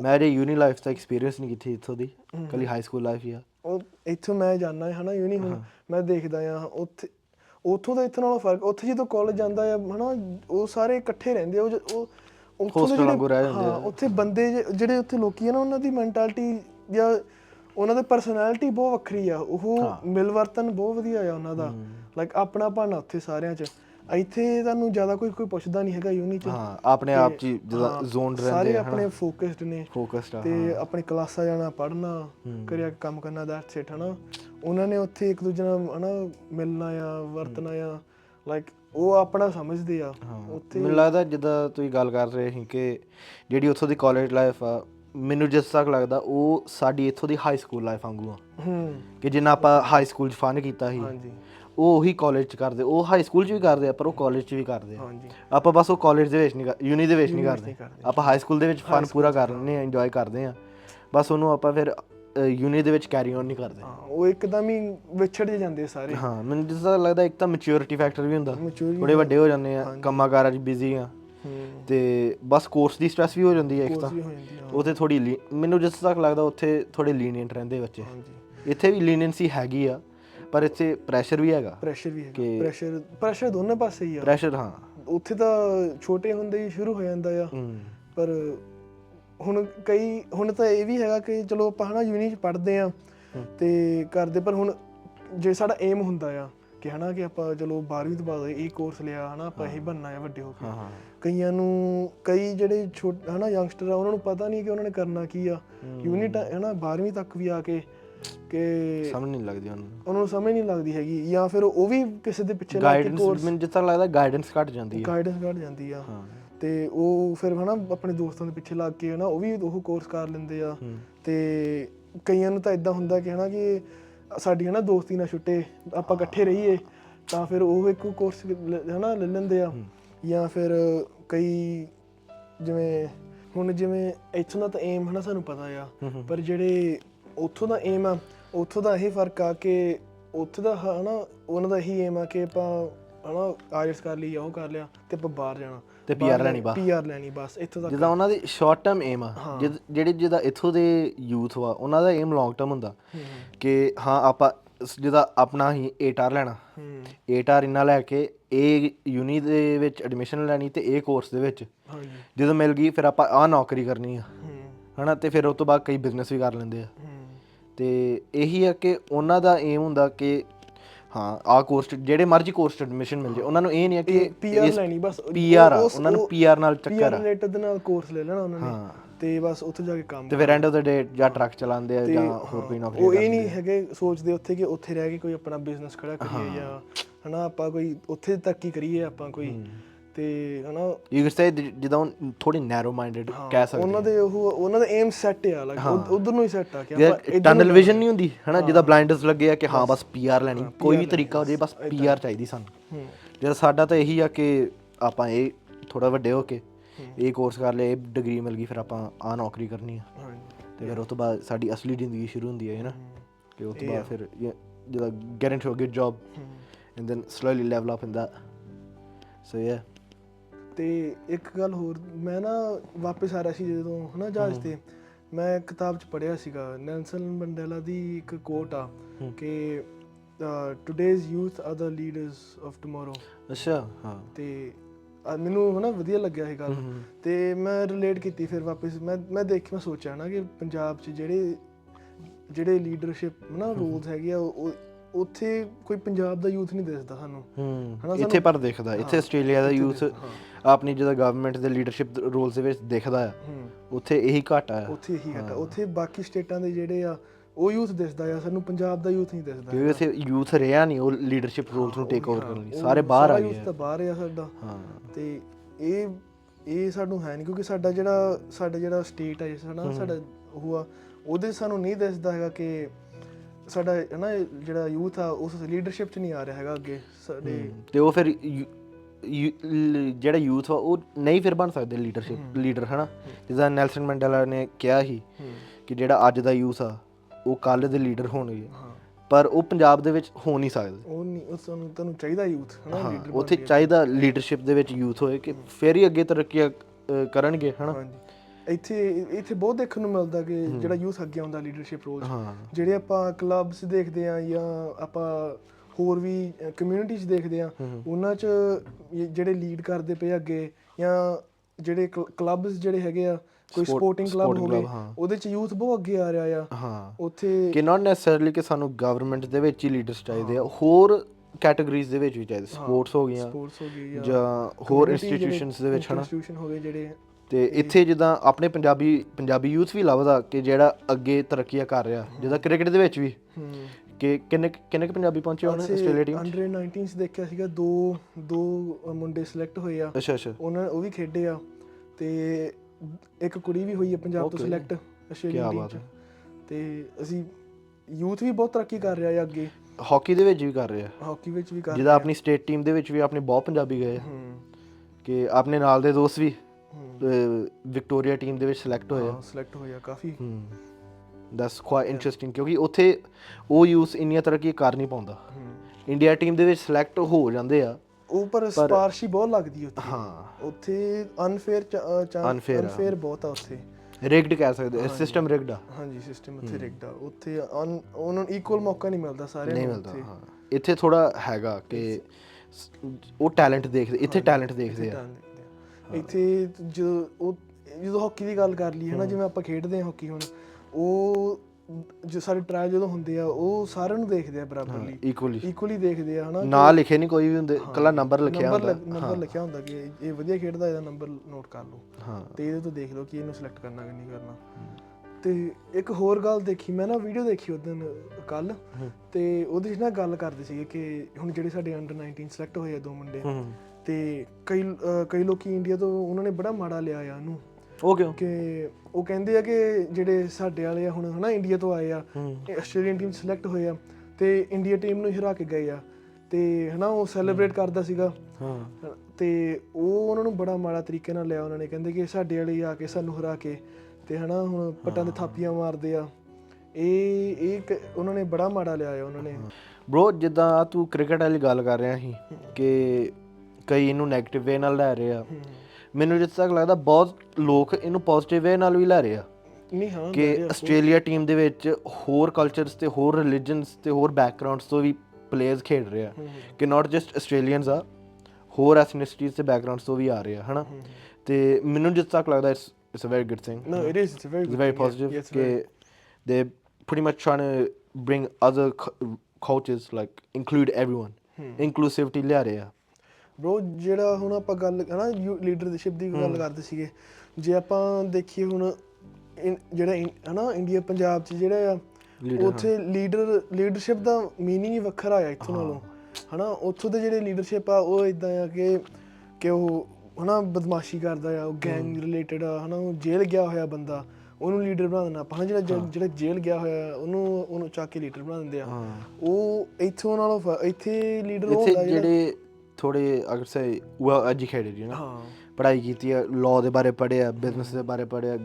ਮੈਂ ਜੇ ਯੂਨੀ ਲਾਈਫ ਦਾ ਐਕਸਪੀਰੀਅੰਸ ਨਹੀਂ ਕੀਤੀ ਇੱਥੋਂ ਦੀ। ਕੱਲੀ ਹਾਈ ਸਕੂਲ ਲਾਈਫ ਹੀ ਆ। ਉਹ ਇੱਥੋਂ ਮੈਂ ਜਾਣਾ ਹੈ ਹਨਾ ਯੂਨੀ ਹੁਣ ਮੈਂ ਦੇਖਦਾ ਆ ਉੱਥੇ ਉੱਥੋਂ ਦਾ ਇੱਥੇ ਨਾਲੋਂ ਫ਼ਰਕ ਉੱਥੇ ਜਦੋਂ ਕਾਲਜ ਜਾਂਦਾ ਆ ਹਨਾ ਉਹ ਸਾਰੇ ਇਕੱਠੇ ਰਹਿੰਦੇ ਆ ਉਹ ਉੱਥੋਂ ਦੇ ਜਾਂਦੇ ਹਾਂ, ਉੱਥੇ ਬੰਦੇ ਜਿਹੜੇ ਉੱਥੇ ਲੋਕੀ ਆ ਨਾ ਉਹਨਾਂ ਦੀ ਮੈਂਟੈਲਿਟੀ ਜਾਂ ਉਹਨਾਂ ਦੀ ਪਰਸਨੈਲਿਟੀ ਬਹੁਤ ਵੱਖਰੀ ਆ ਉਹ ਮਿਲਵਰਤਨ ਬਹੁਤ ਵਧੀਆ ਆ ਉਹਨਾਂ ਦਾ। ਲਾਈਕ ਆਪਣਾ ਭਾਣਾ ਉੱਥੇ ਸਾਰਿਆਂ 'ਚ। ਇੱਥੇ ਤੁਹਾਨੂੰ ਜ਼ਿਆਦਾ ਕੋਈ ਕੋਈ ਪੁੱਛਦਾ ਨਹੀਂ ਹੈਗਾ ਯੂਨੀ 'ਚ। ਹਾਂ ਆਪਣੇ ਆਪ 'ਚ ਜ਼ੋਨ ਸਾਰੇ ਰਹਿੰਦੇ ਆ ਆਪਣੇ ਫੋਕਸਡ ਨੇ। ਫੋਕਸਡ ਆ ਤੇ ਆਪਣੀ ਕਲਾਸਾਂ ਜਾਣਾ ਪੜ੍ਹਨਾ ਕਰਿਆ ਕੰਮ ਕਰਨਾ ਦੈਟਸ ਇਟ ਹਨਾ। ਉਹਨਾਂ ਨੇ ਉੱਥੇ ਇੱਕ ਦੂਜੇ ਨਾਲ ਹਨਾ ਮਿਲਣਾ ਆ ਵਰਤਣਾ ਆ ਲਾਈਕ ਉਹ ਆਪਣਾ ਸਮਝਦੇ ਆ। ਉੱਥੇ ਮੈਨੂੰ ਲੱਗਦਾ ਜਿੱਦਾਂ ਤੁਸੀਂ ਗੱਲ ਕਰ ਰਹੇ ਸੀ ਕਿ ਜਿਹੜੀ ਉੱਥੋਂ ਦੀ ਕਾਲਜ ਲਾਈਫ ਆ ਮੈਨੂੰ ਜਿਸ ਤੱਕ ਲੱਗਦਾ ਉਹ ਸਾਡੀ ਇੱਥੋਂ ਦੀ ਹਾਈ ਸਕੂਲ ਲਾਈਫ ਵਾਂਗੂ ਆ। ਹੂੰ। ਕਿ ਜਿੰਨਾ ਆਪਾਂ ਹਾਈ ਸਕੂਲ 'ਚ ਫਨ ਕੀਤਾ ਸੀ। ਹਾਂਜੀ। ਉਹ ਉਹੀ ਕਾਲਜ 'ਚ ਕਰਦੇ ਉਹ ਹਾਈ ਸਕੂਲ 'ਚ ਵੀ ਕਰਦੇ ਆ ਪਰ ਉਹ ਕਾਲਜ 'ਚ ਵੀ ਕਰਦੇ। ਆ ਹਾਂਜੀ। ਆਪਾਂ ਬਸ ਉਹ ਕਾਲਜ ਦੇ ਵਿੱਚ ਨਹੀਂ ਯੂਨੀ ਦੇ ਵਿੱਚ ਨਹੀਂ ਕਰਦੇ। ਆਪਾਂ ਹਾਈ ਸਕੂਲ ਦੇ ਵਿੱਚ ਫਨ ਪੂਰਾ ਕਰ ਲੈਂਦੇ ਆ ਇੰਜੋਏ ਕਰਦੇ ਆ ਬਸ ਉਹਨੂੰ ਆਪਾਂ ਫਿਰ ਯੂਨੀ ਦੇ ਵਿੱਚ ਕੈਰੀ ਔਨ ਨਹੀਂ ਕਰਦੇ। ਹਾਂ ਉਹ ਇੱਕਦਮ ਹੀ ਵਿਛੜ ਜਾਂਦੇ ਸਾਰੇ। ਹਾਂ ਮੈਨੂੰ ਜਿਸ ਤਰ੍ਹਾਂ ਲੱਗਦਾ ਇੱਕ ਤਾਂ ਮੈਚੁਰਿਟੀ ਫੈਕਟਰ ਵੀ ਹੁੰਦਾ। ਥੋੜੇ ਵੱਡੇ ਹੋ ਜਾਂਦੇ ਆ ਕੰਮਾਂ ਕਾਰਾਂ 'ਚ ਬਿਜ਼ੀ ਆ। ਤੇ ਬਸ ਕੋਰਸ ਦੀ ਸਟ੍ਰੈਸ ਵੀ ਹੋ ਜਾਂਦੀ ਹੈ ਇੱਕ ਤਾਂ। ਉੱਥੇ ਥੋੜੀ ਮੈਨੂੰ ਜਿਸ ਤੱਕ ਲੱਗਦਾ ਉੱਥੇ ਥੋੜੇ ਲੀਨੀਅੰਟ ਰਹਿੰਦੇ ਬੱਚੇ। ਹਾਂਜੀ। ਇੱਥੇ ਵੀ ਲੀਨੀਅੰਸੀ ਹੈਗੀ ਆ। ਪਰ ਇੱਥੇ ਪ੍ਰੈਸ਼ਰ ਵੀ ਹੈਗਾ ਪ੍ਰੈਸ਼ਰ ਵੀ ਹੈਗਾ। ਕਿ- ਪ੍ਰੈਸ਼ਰ ਪ੍ਰੈਸ਼ਰ ਦੋਨੇ ਪਾਸੇ ਹੀ ਆ। ਪ੍ਰੈਸ਼ਰ ਹਾਂ। ਉੱਥੇ ਤਾਂ ਛੋਟੇ ਹੁੰਦੇ ਹੀ ਸ਼ੁਰੂ ਹੋ ਜਾਂਦਾ ਆ। ਹੂੰ। ਪਰ ਹੁਣ ਕਈ ਹੁਣ ਤਾਂ ਇਹ ਵੀ ਹੈਗਾ ਕਿ ਚਲੋ ਆਪਾਂ ਹਨਾ ਯੂਨੀ ਚ ਪੜ੍ਹਦੇ ਆ ਤੇ ਕਰਦੇ ਪਰ ਹੁਣ ਜੇ ਸਾਡਾ ਏਮ ਹੁੰਦਾ ਆ ਕਿ ਹਨਾ ਕਿ ਆਪਾਂ ਚਲੋ 12ਵੀਂ ਤੋਂ ਬਾਅਦ ਇਹ ਕੋਰਸ ਲਿਆ ਹਨਾ ਆਪਾਂ ਇਹ ਬਣਨਾ ਆ ਵੱਡੇ ਹੋ ਕੇ। ਹਾਂ ਹਾਂ। ਕਈਆਂ ਨੂੰ ਕਈ ਜਿਹੜੇ ਛੋਟੇ ਹਨਾ ਯੰਗਸਟਰ ਆ ਉਹਨਾਂ ਨੂੰ ਪਤਾ ਨਹੀਂ ਕਿ ਉਹਨਾਂ ਨੇ ਕਰਨਾ ਕੀ ਆ। ਯੂਨਿਟ ਹਨਾ 12ਵੀਂ ਤੱਕ ਵੀ ਆ ਕੇ ਕਿ ਸਮਝ ਨਹੀਂ ਲੱਗਦੀ ਉਹਨੂੰ। ਉਹਨਾਂ ਨੂੰ ਸਮਝ ਨਹੀਂ ਲੱਗਦੀ ਹੈਗੀ ਜਾਂ ਫਿਰ ਉਹ ਵੀ ਕਿਸੇ ਦੇ ਪਿੱਛੇ ਲੱਗ ਕੇ ਗਾਈਡੈਂਸ ਕੋਰਸ ਮੈਨੂੰ ਤਰ੍ਹਾਂ ਲੱਗਦਾ ਗਾਈਡੈਂਸ ਘਟ ਜਾਂਦੀ ਹੈ। ਗਾਈਡੈਂਸ ਘਟ ਜਾਂਦੀ ਆ। ਹਾਂ। ਤੇ ਉਹ ਫਿਰ ਹਨਾ ਆਪਣੇ ਦੋਸਤਾਂ ਦੇ ਪਿੱਛੇ ਲੱਗ ਕੇ ਹਨਾ ਉਹ ਵੀ ਉਹ ਕੋਰਸ ਕਰ ਲੈਂਦੇ ਆ। ਹੂੰ। ਤੇ ਕਈਆਂ ਨੂੰ ਤਾਂ ਇਦਾਂ ਹੁੰਦਾ ਕਿ ਹਨਾ ਕਿ ਸਾਡੀ ਹਨਾ ਦੋਸਤੀ ਨਾ ਛੁੱਟੇ ਆਪਾਂ ਇਕੱਠੇ ਰਹੀਏ ਤਾਂ ਫਿਰ ਉਹ ਇੱਕ ਕੋਰਸ ਹਨਾ ਲੈ ਲੈਂਦੇ ਆ। ਜਾਂ ਫਿਰ ਕਈ ਜਿਵੇਂ ਹੁਣ ਜਿਵੇਂ ਇੱਥੋਂ ਦਾ ਤਾਂ ਏਮ ਹਨਾ ਸਾਨੂੰ ਪਤਾ ਆ। ਪਰ ਜਿਹੜੇ ਉੱਥੋਂ ਦਾ ਏਮ ਆ ਉੱਥੋਂ ਦਾ ਇਹ ਫ਼ਰਕ ਆ ਕਿ ਉੱਥੇ ਦਾ ਹਨਾ ਉਹਨਾਂ ਦਾ ਇਹੀ ਏਮ ਆ ਕਿ ਆਪਾਂ ਹਨਾ ਆਇਲਸ ਕਰ ਲਈ ਉਹ ਕਰ ਲਿਆ ਤੇ ਆਪਾਂ ਬਾਹਰ ਜਾਣਾ। ਤੇ PR ਲੈਣੀ ਬਸ। ਪੀਆਰ ਲੈਣੀ ਬਸ ਇੱਥੋਂ ਤੱਕ। ਜਿੱਦਾਂ ਉਹਨਾਂ ਦੀ ਸ਼ਾਰਟ ਟਰਮ ਏਮ ਆ ਜਿਹ- ਜਿਹੜੇ ਜਿਹਦਾ ਇੱਥੋਂ ਦੇ ਯੂਥ ਵਾ ਉਹਨਾਂ ਦਾ ਏਮ ਲੌਂਗ ਟਰਮ ਹੁੰਦਾ। ਕਿ ਹਾਂ ਆਪਾਂ ਸ- ਜਿਹਦਾ ਆਪਣਾ ਹੀ ਏਟਾਰ ਲੈਣਾ। ਹੂੰ। ਏਟਾਰ ਇੰਨਾ ਲੈ ਕੇ ਇਹ ਯੂਨੀ ਦੇ ਵਿੱਚ ਐਡਮਿਸ਼ਨ ਲੈਣੀ ਤੇ ਇਹ ਕੋਰਸ ਦੇ ਵਿੱਚ। ਹਾਂਜੀ। ਜਦੋਂ ਮਿਲ ਗਈ ਫਿਰ ਆਪਾਂ ਆਹ ਨੌਕਰੀ ਕਰਨੀ ਆ। ਹੂੰ। ਹਨਾ ਤੇ ਫਿਰ ਉਸ ਤੋਂ ਬਾਅਦ ਕਈ ਬਿਜ਼ਨਸ ਵੀ ਕਰ ਲੈਂਦੇ ਆ। ਹੂੰ। ਤੇ ਇਹੀ ਆ ਕਿ ਉਹਨਾਂ ਦਾ ਏਮ ਹੁੰਦਾ ਕਿ ਹਾਂ ਆਹ ਕੋਰਸ ਜਿਹੜੇ ਮਰਜ਼ੀ ਕੋਰਸ ਐਡਮਿਸ਼ਨ ਮਿਲ ਜੇ ਉਹਨਾਂ ਨੂੰ ਇਹ ਨਹੀਂ ਆ ਕਿ ਪੀਆਰ ਲੈਣੀ ਬਸ ਪੀਆਰ ਆ ਉਹਨਾਂ ਨੂੰ ਪੀਆਰ ਨਾਲ ਚੱਕਰ ਆ। ਰਿਲੇਟਡ ਦੇ ਨਾਲ ਕੋਰਸ ਲੈ ਲੈਣਾ ਉਹਨਾਂ ਨੇ ਹਾਂ। ਤੇ ਬਸ ਉੱਥੇ ਜਾ ਕੇ ਕੰਮ ਤੇ ਫਿਰ ਐਂਡ ਆਫ ਦਾ ਡੇ ਜਾਂ ਟਰੱਕ ਚਲਾਉਂਦੇ ਆ ਜਾਂ ਹੋਰ ਹਾਂ, ਕੋਈ ਨੌਕਰੀ ਉਹ ਇਹ ਨਹੀਂ ਹੈਗੇ ਸੋਚਦੇ ਉੱਥੇ ਕਿ ਉੱਥੇ ਰਹਿ ਕੇ ਕੋਈ ਆਪਣਾ ਬਿਜ਼ਨਸ ਖੜਾ ਕਰੀਏ ਜਾਂ ਹਨਾ ਆਪਾਂ ਕੋਈ ਉੱਥੇ ਤਰੱਕੀ ਕਰੀਏ ਆਪਾਂ ਕੋਈ ਤੇ ਹਨਾ ਯੂ ਕੈਨ ਸੇ ਜਿੱਦਾਂ ਥੋੜੀ ਨੈਰੋ ਮਾਈਂਡਡ ਕਹਿ ਸਕਦੇ ਉਹਨਾਂ ਦੇ ਉਹ ਉਹਨਾਂ ਦਾ ਏਮ ਸੈੱਟ ਆ ਲਾਈਕ ਉਧਰ ਨੂੰ ਹੀ ਸੈੱਟ ਆ ਕਿ ਆਪਾਂ ਟਨਲ ਵਿਜ਼ਨ ਨਹੀਂ ਹੁੰਦੀ ਹਨਾ ਜਿਹਦਾ ਬਲਾਈਂਡਰਸ ਲੱਗੇ ਆ ਕਿ ਹਾਂ ਬਸ ਪੀਆਰ ਲੈਣੀ ਕੋਈ ਵੀ ਤਰੀਕਾ ਹੋ ਜੇ ਬਸ ਪੀਆਰ ਚਾਹੀਦੀ ਸਾਨੂੰ। ਜਿਹੜਾ ਸਾਡਾ ਤਾਂ ਇਹੀ ਆ ਕਿ ਆਪਾਂ ਇਹ ਥੋੜਾ ਵੱਡੇ ਹੋ ਕੇ ਇਹ ਕੋਰਸ ਕਰ ਲਿਆ ਇਹ ਡਿਗਰੀ ਮਿਲ ਗਈ ਫਿਰ ਆਪਾਂ ਆ ਨੌਕਰੀ ਕਰਨੀ ਆ। ਤੇ ਫਿਰ ਉਸ ਤੋਂ ਬਾਅਦ ਸਾਡੀ ਅਸਲੀ ਜ਼ਿੰਦਗੀ ਸ਼ੁਰੂ ਹੁੰਦੀ ਹੈ ਹੈ ਨਾ। ਕਿ ਉਸ ਤੋਂ ਬਾਅਦ ਫਿਰ ਜਿਹਦਾ get into a good job and then slowly level up in that so yeah ਤੇ ਇੱਕ ਗੱਲ ਹੋਰ ਮੈਂ ਨਾ ਵਾਪਸ ਆ ਰਿਹਾ ਸੀ ਜਦੋਂ ਹਨਾ ਜਹਾਜ਼ ਤੇ। ਮੈਂ ਕਿਤਾਬ 'ਚ ਪੜ੍ਹਿਆ ਸੀਗਾ ਨੈਲਸਨ ਮੰਡੇਲਾ ਦੀ ਇੱਕ ਕੋਟ ਆ ਕਿ today's youth are the leaders of tomorrow ਅੱਛਾ ਹਾਂ। ਤੇ ਮੈਨੂੰ ਹਨਾ ਵਧੀਆ ਲੱਗਿਆ ਇਹ ਗੱਲ। ਤੇ ਮੈਂ ਰਿਲੇਟ ਕੀਤੀ ਫਿਰ ਵਾਪਸ। ਮੈਂ ਮੈਂ ਦੇਖ ਮੈਂ ਸੋਚਿਆ ਨਾ ਕਿ ਪੰਜਾਬ 'ਚ ਜਿਹੜੇ ਜਿਹੜੇ ਲੀਡਰਸ਼ਿਪ ਨਾ ਰੋਲਸ ਹੈਗੇ ਆ ਉਹ- ਉੱਥੇ ਕੋਈ ਪੰਜਾਬ ਦਾ ਯੂਥ ਨਹੀਂ ਦਿਸਦਾ ਸਾਨੂੰ। ਹੂੰ ਹਨਾ ਇੱਥੇ ਪਰ ਦਿਖਦਾ ਇੱਥੇ ਆਸਟ੍ਰੇਲੀਆ ਦਾ ਯੂਥ ਆਪਣੀ ਜਿਹਦਾ ਗਵਰਨਮੈਂਟ ਦੇ ਲੀਡਰਸ਼ਿਪ ਰੋਲਸ ਦੇ ਵਿੱਚ ਦਿਖਦਾ ਆ। ਉੱਥੇ ਇਹੀ ਘਾਟਾ ਆ। ਉੱਥੇ ਹੀ। ਹਟਾ ਉੱਥੇ ਬਾਕੀ ਸਟੇਟਾਂ ਦੇ ਜਿਹੜੇ ਆ ਉਹ ਯੂਥ ਦਿਸਦਾ ਆ। ਸਾਨੂੰ ਪੰਜਾਬ ਦਾ ਯੂਥ ਨਹੀਂ ਦਿਸਦਾ ਕਿਉਂਕਿ ਇਥੇ ਯੂਥ ਰਿਹਾ ਨਹੀਂ ਉਹ ਲੀਡਰਸ਼ਿਪ ਰੋਲਸ ਨੂੰ ਟੇਕ ਓਵਰ ਕਰਨ ਲਈ। ਸਾਰੇ ਬਾਹਰ ਆ ਗਏ। ਤਾਂ ਬਾਹਰ ਆ ਸਾਡਾ। ਹਾਂ। ਤੇ ਇਹ ਇਹ ਸਾਨੂੰ ਹੈ ਨਹੀਂ ਕਿਉਂਕਿ ਸਾਡਾ ਜਿਹੜਾ ਸਾਡਾ ਜਿਹੜਾ ਸਟੇਟ ਹੈ। ਸਾਡਾ ਸਾਡਾ ਉਹ ਆ ਉਹਦੇ ਸਾਨੂੰ ਨਹੀਂ ਦਿਸਦਾ ਹੈਗਾ ਕਿ ਸਾਡਾ ਹੈ ਨਾ ਜਿਹੜਾ ਯੂਥ ਆ ਉਸ ਲੀਡਰਸ਼ਿਪ 'ਚ ਨਹੀਂ ਆ ਰਿਹਾ ਹੈਗਾ ਅੱਗੇ ਸਾਡੇ ਤੇ ਉਹ ਫਿਰ ਯੂ- ਯੂ- ਲ- ਜਿਹੜਾ ਯੂਥ ਆ ਉਹ ਨਹੀਂ ਫਿਰ ਬਣ ਸਕਦੇ ਲੀਡਰਸ਼ਿਪ ਲੀਡਰ ਹਨਾ? ਜਿੱਦਾਂ ਨੈਲਸਨ ਮੰਡੇਲਾ ਨੇ ਕਿਹਾ ਸੀ ਕਿ ਜਿਹੜਾ ਅੱਜ ਦਾ ਯੂਥ ਆ ਉਹ ਕੱਲ ਦੇ ਲੀਡਰ ਹੋਣਗੇ। ਪਰ ਉਹ ਪੰਜਾਬ ਦੇ ਵਿੱਚ ਹੋ ਨਹੀਂ ਸਕਦੇ। ਉਹ ਨਹੀਂ ਉਸ ਨੂੰ ਤੁਹਾਨੂੰ ਚਾਹੀਦਾ ਯੂਥ ਹਨਾ ਹਾਂ ਲੀਡਰ ਉੱਥੇ ਚਾਹੀਦਾ ਲੀਡਰਸ਼ਿਪ ਦੇ ਵਿੱਚ ਯੂਥ ਹੋਏ ਕਿ ਫਿਰ ਹੀ ਅੱਗੇ ਤਰੱਕੀਆਂ ਅ, ਕਰਨਗੇ ਹਨਾ? ਹਾਂਜੀ। ਇੱਥੇ ਇੱਥੇ ਬਹੁਤ ਦੇਖਣ ਨੂੰ ਮਿਲਦਾ ਕਿ ਜਿਹੜਾ ਯੂਥ ਅੱਗੇ ਆਉਂਦਾ ਲੀਡਰਸ਼ਿਪ ਰੋਲ ਜਿਹੜੇ ਆਪਾਂ ਕਲੱਬਸ ਦੇਖਦੇ ਆ ਜਾਂ ਆਪਾਂ ਹੋਰ ਵੀ ਕਮਿਊਨਿਟੀਜ਼ ਦੇਖਦੇ ਆ ਉਹਨਾਂ 'ਚ ਜਿਹੜੇ ਲੀਡ ਕਰਦੇ ਪਏ ਅੱਗੇ ਜਾਂ ਜਿਹੜੇ ਕਲੱਬਸ ਜਿਹੜੇ ਹੈਗੇ ਆ ਕੋਈ ਸਪੋਰਟਿੰਗ ਕਲੱਬ ਹੋਵੇ। ਉਹਦੇ 'ਚ ਯੂਥ ਬਹੁਤ ਅੱਗੇ ਆ ਰਿਹਾ ਆ। ਹਾਂ। ਉੱਥੇ ਕਿ ਨਾਟ ਨੈਸੈਸਰਲੀ ਕਿ ਸਾਨੂੰ ਗਵਰਨਮੈਂਟ ਦੇ ਵਿੱਚ ਹੀ ਲੀਡਰਸ ਚਾਹੀਦੇ ਆ ਹੋਰ ਕੈਟਾਗਰੀਜ਼ ਦੇ ਵਿੱਚ ਵੀ ਚਾਹੀਦੇ ਸਪੋਰਟਸ ਹੋ ਗਈਆਂ ਸਪੋਰਟਸ ਹੋ ਗਈ ਜਾਂ ਹੋਰ ਇੰਸਟੀਟਿਊਸ਼ਨਸ ਦੇ ਵਿੱਚ ਹਨਾ। institution ਹੋ ਗਏ ਜਿਹੜੇ ਤੇ ਇੱਥੇ ਜਿੱਦਾਂ ਆਪਣੇ ਪੰਜਾਬੀ ਪੰਜਾਬੀ ਯੂਥ ਵੀ ਲੱਭਦਾ ਕਿ ਜਿਹੜਾ ਅੱਗੇ ਤਰੱਕੀਆਂ ਕਰ ਰਿਹਾ ਜਿੱਦਾਂ ਕ੍ਰਿਕਟ ਦੇ ਵਿੱਚ ਵੀ। ਕਿ ਕਿੰਨੇ ਕਿੰਨੇ ਕੁ ਪੰਜਾਬੀ ਪਹੁੰਚੇ ਹੋਣ ਆਸਟ੍ਰੇਲੀਆ ਟੀਮ ਅੰਡਰ 19 ਚ ਦੇਖਿਆ ਸੀਗਾ ਦੋ ਦੋ ਮੁੰਡੇ ਸਿਲੈਕਟ ਹੋਏ ਆ। ਅੱਛਾ ਅੱਛਾ। ਉਹਨਾਂ ਉਹ ਵੀ ਖੇਡੇ ਆ। ਤੇ ਇੱਕ ਕੁੜੀ ਵੀ ਹੋਈ ਹੈ ਪੰਜਾਬ ਤੋਂ. ਸਿਲੈਕਟ ਆਸਟ੍ਰੇਲੀਆ ਟੀਮ ਚ। ਤੇ ਅਸੀਂ ਯੂਥ ਵੀ ਬਹੁਤ ਤਰੱਕੀ ਕਰ ਰਿਹਾ ਹੈ ਅੱਗੇ। ਹਾਕੀ ਦੇ ਵਿੱਚ ਵੀ ਕਰ ਰਿਹਾ। ਹਾਕੀ ਵਿੱਚ ਵੀ ਕਰ ਜਿਹਦਾ ਆਪਣੀ ਸਟੇਟ ਟੀਮ ਦੇ ਵਿੱਚ ਵੀ ਆਪਣੇ ਬਹੁਤ ਪੰਜਾਬੀ ਗਏ ਕਿ ਆਪਣੇ ਨਾਲ ਦੇ ਦੋਸਤ ਵੀ। ਵਿਕਟੋਰੀਆ ਟੀਮ ਦੇ ਵਿੱਚ ਸਿਲੈਕਟ ਹੋਏ ਆ। ਹਾਂ ਸਿਲੈਕਟ ਹੋਇਆ ਕਾਫੀ। ਹੂੰ। ਦੈਟਸ ਕੁਆਇਟ ਇੰਟਰਸਟਿੰਗ ਕਿਉਂਕਿ ਉੱਥੇ ਉਹ ਯੂਥ ਇੰਨੀਆਂ ਤਰੱਕੀ ਕਰ ਨਹੀਂ ਪਾਉਂਦਾ। ਇੰਡੀਆ ਟੀਮ ਦੇ ਵਿੱਚ ਸਿਲੈਕਟ ਹੋ ਜਾਂਦੇ ਆ। ਉਹ ਪਰ ਸਪਾਰਸ਼ੀ ਬਹੁਤ ਲੱਗਦੀ ਉੱਥੇ। ਹਾਂ। ਉੱਥੇ ਅਨਫੇਅਰ ਆ। ਅਨਫੇਅਰ ਬਹੁਤ ਆ ਉੱਥੇ। ਰਿਗਡ ਕਹਿ ਸਕਦੇ ਸਿਸਟਮ ਰਿਗਡ ਆ। ਹਾਂਜੀ ਸਿਸਟਮ ਉੱਥੇ ਰਿਗਡ ਆ। ਉੱਥੇ ਉਹਨਾਂ ਨੂੰ ਇਕੁਅਲ ਮੌਕਾ ਨਹੀਂ ਮਿਲਦਾ ਸਾਰਿਆਂ ਨਹੀਂ ਨੂੰ ਮਿਲਦਾ ਉੱਥੇ। ਹਾਂ। ਇੱਥੇ ਥੋੜਾ ਹੈਗਾ ਕਿ ਉਹ ਟੈਲੈਂਟ ਦੇਖਦੇ ਇੱਥੇ ਟੈਲੈਂਟ ਦੇਖਦੇ ਆ। ਇੱਥੇ ਜੋ ਉਹ ਜਦੋਂ ਹਾਕੀ ਦੀ ਗੱਲ ਕਰ ਲਈ ਹੈ। ਨਾ ਜਿਵੇਂ ਆਪਾਂ ਖੇਡਦੇ ਹਾਂ ਹਾਕੀ ਹੁਣ ਉਹ ਜੋ ਸਾਡੇ ਟਰਾਇਲ ਜਦੋਂ ਹੁੰਦੇ ਆ ਉਹ ਸਾਰਿਆਂ ਨੂੰ ਦੇਖਦੇ ਆ ਬਰਾਬਰਲੀ। ਇਕੁਅਲੀ ਇਕੁਅਲੀ ਦੇਖਦੇ ਆ ਹਨਾ ਨਾਂ ਲਿਖੇ ਨਹੀਂ ਕੋਈ ਵੀ ਹੁੰਦੇ ਕੱਲਾ ਨੰਬਰ ਲਿਖਿਆ ਹੁੰਦਾ। ਨੰਬਰ ਲਿਖਿਆ ਹੁੰਦਾ ਕਿ ਇਹ- ਵਧੀਆ ਖੇਡਦਾ ਇਹਦਾ ਨੰਬਰ ਨੋਟ ਕਰ ਲਓ। ਹਾਂ। ਤੇ ਇਹਦੇ ਤੋਂ ਦੇਖ ਲਓ ਕਿ ਇਹਨੂੰ ਸਿਲੈਕਟ ਕਰਨਾ ਕਿ ਨਹੀਂ ਕਰਨਾ। ਤੇ ਇੱਕ ਹੋਰ ਗੱਲ ਦੇਖੀ ਮੈਂ ਨਾ ਵੀਡੀਓ ਦੇਖੀ ਉਸ ਦਿਨ ਕੱਲ ਤੇ ਉਹਦੇ 'ਚ ਨਾ ਗੱਲ ਕਰਦੇ ਸੀਗੇ ਕਿ ਹੁਣ ਜਿਹੜੇ ਸਾਡੇ ਅੰਡਰ 19 ਸਿਲੈਕਟ ਹੋਏ ਆ ਦੋ ਮੁੰਡੇ ਹੂੰ। ਤੇ ਕਈ ਕਈ ਲੋਕੀ ਇੰਡੀਆ ਤੋਂ ਉਹਨਾਂ ਨੇ ਬੜਾ ਮਾੜਾ ਲਿਆ ਆ ਉਹਨੂੰ। ਉਹ ਕਿਉਂ? ਕਿ ਉਹ ਕਹਿੰਦੇ ਆ ਕਿ ਜਿਹੜੇ ਸਾਡੇ ਵਾਲੇ ਆ ਹੁਣ ਹਨਾ ਇੰਡੀਆ ਤੋਂ ਆਏ ਆ ਇਹ ਆਸਟ੍ਰੇਲੀਅਨ ਟੀਮ ਸਿਲੈਕਟ ਹੋਏ ਆ ਤੇ ਇੰਡੀਆ ਟੀਮ ਨੂੰ ਹਰਾ ਕੇ ਗਏ ਆ। ਤੇ ਹਨਾ ਉਹ ਸੈਲੀਬ੍ਰੇਟ ਕਰਦਾ ਸੀਗਾ। ਹਾਂ। ਤੇ ਉਹ ਉਹਨਾਂ ਨੂੰ ਬੜਾ ਮਾੜਾ ਤਰੀਕੇ ਨਾਲ ਲਿਆ ਉਹਨਾਂ ਨੇ। ਕਹਿੰਦੇ ਕਿ ਸਾਡੇ ਵਾਲੇ ਆ ਕੇ ਸਾਨੂੰ ਹਰਾ ਕੇ ਤੇ ਹਨਾ ਹੁਣ ਪੱਟਾਂ ਦੇ ਥਾਪੀਆਂ ਮਾਰਦੇ ਆ। ਇਹ ਇਹ ਇੱਕ ਉਹਨਾਂ ਨੇ ਬੜਾ ਮਾੜਾ ਲਿਆ ਆ ਉਹਨਾਂ ਨੇ। ਬ్రో ਜਿੱਦਾਂ ਆਹ ਤੂੰ ਕ੍ਰਿਕਟ ਵਾਲੀ ਗੱਲ ਕਰ ਰਿਹਾ ਸੀ ਕਿ ਕਈ ਇਹਨੂੰ 네ਗੇਟਿਵ ਵੇ ਨਾਲ ਲੈ ਰਹੇ ਆ। ਮੈਨੂੰ ਜਿੱਥੇ ਤੱਕ ਲੱਗਦਾ ਬਹੁਤ ਲੋਕ ਇਹਨੂੰ ਪੋਜ਼ਿਟਿਵ ਵੇ ਨਾਲ ਵੀ ਲੈ ਰਹੇ ਆ ਨਹੀਂ ਹਾਂ ਕਿ। ਆਸਟ੍ਰੇਲੀਆ ਟੀਮ ਦੇ ਵਿੱਚ ਹੋਰ ਕਲਚਰਸ ਤੇ ਹੋਰ ਰਿਲੀਜਨਸ ਤੇ ਹੋਰ ਬੈਕਗ੍ਰਾਉਂਡਸ ਤੋਂ ਵੀ ਪਲੇਅਰਸ ਖੇਡ ਰਹੇ ਆ ਕਿ ਨਾਟ ਜਸਟ ਆਸਟ੍ਰੇਲੀਅਨਸ ਆ ਹੋਰ ਐਥਨਿਸਿਟੀਜ਼ ਤੇ ਬੈਕਗ੍ਰਾਉਂਡਸ ਤੋਂ ਵੀ ਆ ਰਹੇ ਆ ਹਨਾ? ਤੇ ਮੈਨੂੰ ਜਿੱਥੇ ਤੱਕ ਲੱਗਦਾ it's it's a very good thing good very thing, yeah. positive Yeah, it's very- ਕਿ they pretty much trying to bring other cu- cultures like include everyone inclusivity ਲਿਆ ਰਹੇ ਆ। ਬ్రో ਜਿਹੜਾ ਹੁਣ ਆਪਾਂ ਗੱਲ ਹਨਾ ਲੀਡਰਸ਼ਿਪ ਦੀ ਗੱਲ ਕਰਦੇ ਸੀਗੇ ਜੇ ਆਪਾਂ ਦੇਖੀਏ ਹੁਣ ਜਿਹੜਾ ਹਨਾ ਇੰਡੀਆ ਪੰਜਾਬ 'ਚ ਜਿਹੜਾ ਉੱਥੇ ਲੀਡਰ ਲੀਡਰਸ਼ਿਪ ਦਾ मीनिंग ਹੀ ਵੱਖਰਾ ਆ ਇੱਥੋਂ ਨਾਲੋਂ ਹਨਾ ਉੱਥੋਂ ਦੇ ਜਿਹੜੇ ਲੀਡਰਸ਼ਿਪ ਆ ਉਹ ਇਦਾਂ ਆ ਕਿ ਕਿ ਉਹ ਹਨਾ ਬਦਮਾਸ਼ੀ ਕਰਦਾ ਆ ਉਹ ਗੈਂਗ ਰਿਲੇਟਡ ਆ ਹਨਾ ਉਹ ਜੇਲ੍ਹ ਗਿਆ ਹੋਇਆ ਬੰਦਾ ਉਹਨੂੰ ਲੀਡਰ ਬਣਾ ਦਿੰਦਾ ਆਪਾਂ ਜਿਹੜਾ ਜਿਹੜਾ ਜੇਲ੍ਹ ਗਿਆ ਹੋਇਆ ਉਹਨੂੰ ਉਹਨੂੰ ਚੱਕ ਕੇ ਲੀਡਰ ਬਣਾ ਦਿੰਦੇ ਆ। ਉਹ ਇੱਥੋਂ ਨਾਲੋਂ ਇੱਥੇ ਲੀਡਰ ਉਹ ਜਿਹੜੇ ਥੋੜੇ ਅਗਰ say well educated you know ਪੜ੍ਹਾਈ ਕੀਤੀ ਹੈ ਲਾਅ ਦੇ ਬਾਰੇ ਪੜ੍ਹਿਆ ਬਿਜ਼ਨਸ ਦੇ ਬਾਰੇ ਪੜ੍ਹਿਆ